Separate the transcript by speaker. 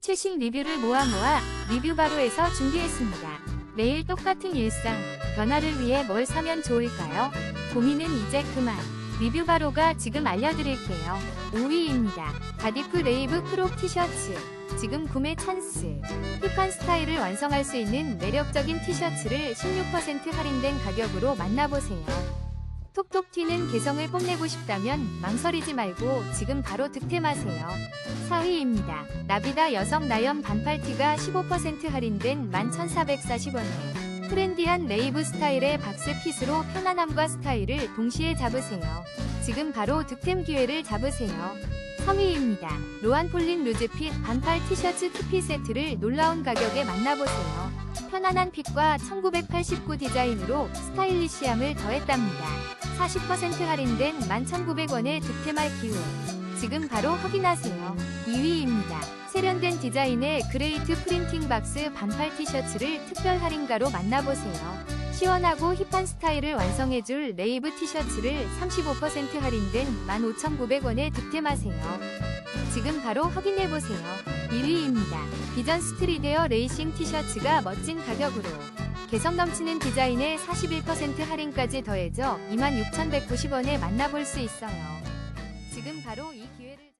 Speaker 1: 최신 리뷰를 모아 모아 리뷰 바로에서 준비했습니다. 매일 똑같은 일상, 변화를 위해 뭘 사면 좋을까요? 고민은 이제 그만. 리뷰 바로가 지금 알려드릴게요. 5위입니다. 바디프 레이브 크롭 티셔츠. 지금 구매 찬스. 힙한 스타일을 완성할 수 있는 매력적인 티셔츠를 16% 할인된 가격으로 만나보세요. 톡톡 튀는 개성을 뽐내고 싶다면 망설이지 말고 지금 바로 득템하세요. 4위입니다. 나비다 여성 나염 반팔티가 15% 할인된 11,440원에 트렌디한 레이브 스타일의 박스 핏으로 편안함과 스타일을 동시에 잡으세요. 지금 바로 득템 기회를 잡으세요. 3위입니다. 로안 폴린 루즈핏 반팔 티셔츠 투피 세트를 놀라운 가격에 만나보세요. 편안한 핏과 1989 디자인으로 스타일리시함을 더했답니다. 40% 할인된 11,900원에 득템할 기회. 지금 바로 확인하세요. 2위입니다. 세련된 디자인의 그레이트 프린팅 박스 반팔 티셔츠를 특별 할인가로 만나보세요. 시원하고 힙한 스타일을 완성해줄 레이브 티셔츠를 35% 할인된 15,900원에 득템하세요. 지금 바로 확인해보세요. 1위입니다. 비전 스트리데어 레이싱 티셔츠가 멋진 가격으로 개성 넘치는 디자인에 41% 할인까지 더해져 26,190원에 만나볼 수 있어요. 지금 바로 이 기회를